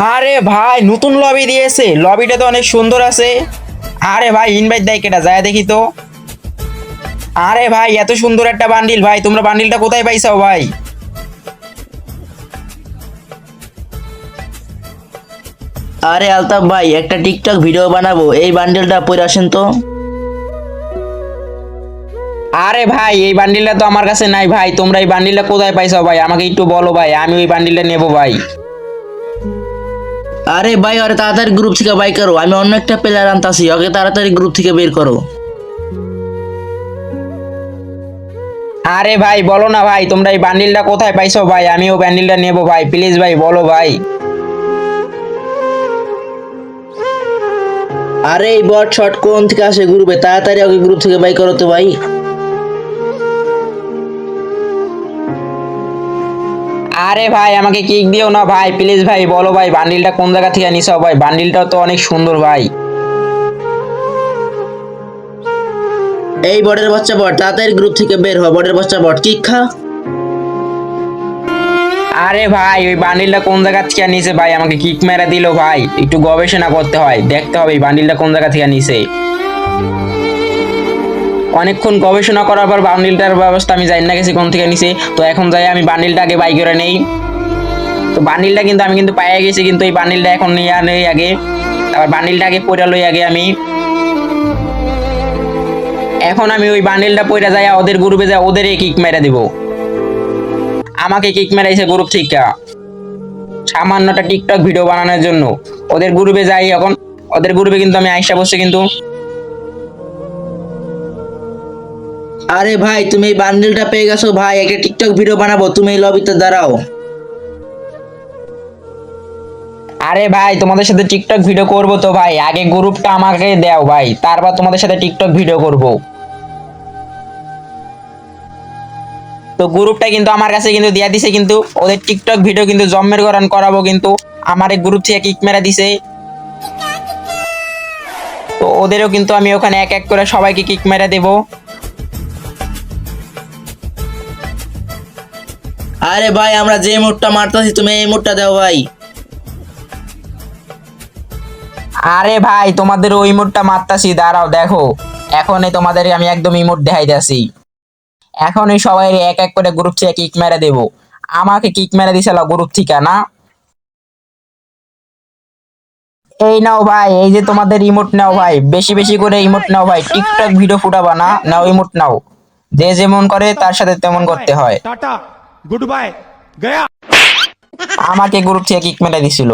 আরে ভাই নতুন লবি দিয়েছে। লবিটা তো অনেক সুন্দর আছে। আরে ভাই ইনভাইট দেয় কেটা? যায় দেখি তো। আরে ভাই এত সুন্দর একটা বান্ডিল ভাই তোমরা বান্ডিলটা কোথায় পাইছাও ভাই? আরে আলতাফ ভাই একটা টিকটক ভিডিও বানাবো। এই বান্ডেলটা পরে আসেন তো। আরে ভাই এই বান্ডিলটা তো আমার কাছে নাই ভাই। তোমরা এই বান্ডিলটা কোথায় পাইছাও ভাই? আমাকে একটু বলো ভাই আমি ওই বান্ডিলটা নেব ভাই। আরে ভাই আরে তাড়াতাড়ি গ্রুপ থেকে বাই করো। আমি অন্য একটা প্লেয়ার আনতাছি ওকে তাড়াতাড়ি গ্রুপ থেকে বের করো। আরে ভাই বলো না ভাই তোমরা এই বান্ডিলটা কোথায় পাইছো ভাই? আমি ও বান্ডিলটা নেব ভাই প্লিজ ভাই বলো ভাই। আরে এই বট শট কোন থেকে আসে গ্রুপে তাড়াতাড়ি ওকে গ্রুপ থেকে বাই করো তো ভাই। আরে ভাই আমাকে কিক দিও না ভাই প্লিজ ভাই বলো ভাই বান্ডিলটা কোন জায়গা থেকে নিছো ভাই? বান্ডিলটা তো অনেক সুন্দর ভাই। এই বটের বাচ্চা বট তাড়াতাড়ি গ্রুপ থেকে বের হ বটের বাচ্চা বট কিক খা। আরে ভাই ওই বান্ডিলটা কোন জায়গা থেকে নিছে ভাই? আমাকে কিক মেরে দিলো ভাই। একটু গবেষণা করতে হয় দেখতে হবে এই বান্ডিলটা কোন জায়গা থেকে নিছে অনেকক্ষণ গবেষণা করার পর বান্ডিলটার ব্যবস্থা আমি জানি না গেছি, কোন থেকে নিছে। তো এখন যাই, আমি বান্ডিলটা আগে বাই করে নেই। তো বান্ডিলটা কিন্তু আমি কিন্তু পাইয়া গেছি, কিন্তু এই বান্ডিলটা এখন নিয়ে নেই আগে। আবার বান্ডিলটা আগে পয়রা লই আগে আমি। এখন আমি ওই বান্ডিলটা পয়রা যাই ওদের গ্রুপে যাই ওদের কিক মেরে দিব। আমাকে কিক মেরাইছে গ্রুপ থেকে। সামান্যটা টিকটক ভিডিও বানানোর জন্য। ওদের গ্রুপে যাই এখন। ওদের গ্রুপে কিন্তু আমি আইসা বসছি কিন্তু আরে ভাই, তুমি এই বান্ডেলটা পেয়ে গেছো ভাই, একটা টিকটক ভিডিও বানাবো, তুমি এই লবিতে দাঁড়াও। আরে ভাই, তোমাদের সাথে টিকটক ভিডিও করব তো ভাই, আগে গ্রুপটা আমাকে দাও ভাই, তারপর তোমাদের সাথে টিকটক ভিডিও করব। তো গ্রুপটা কিন্তু আমার কাছে কিন্তু দিয়া দিছে, কিন্তু ওদের টিকটক ভিডিও কিন্তু জম্মের করান করাবো কিন্তু, আমার এই গ্রুপ থেকে কিক মেরা দিছে। তো ওদেরও কিন্তু আমি ওখানে এক এক করে সবাইকে কিক মেরা দেবো। আরে ভাই আমরা যে মুডটা মারতাছি তুমি এই মুডটা দাও ভাই। আরে ভাই তোমাদের ওই ইমোটটা মারতাছি দাঁড়াও দেখো। এখনই তোমাদের আমি একদম ইমোট দেখাইতেছি। এখনই সবাই এক এক করে গ্রুপ থেকে কিক মেরে দেব। আমাকে কিক মেরে দিছিল গ্রুপ থেকে না? এই নাও ভাই এই যে তোমাদের ইমোট নাও ভাই বেশি বেশি করে ইমোট নাও ভাই টিকটক ভিডিও ফুটাবা না? নাও ইমোট নাও। যে যেমন করে তার সাথে তেমন করতে হয়। टाटा গুড বাই গয়া আমাকে গ্রুপ থেকে কিক মেলাই দিছিল।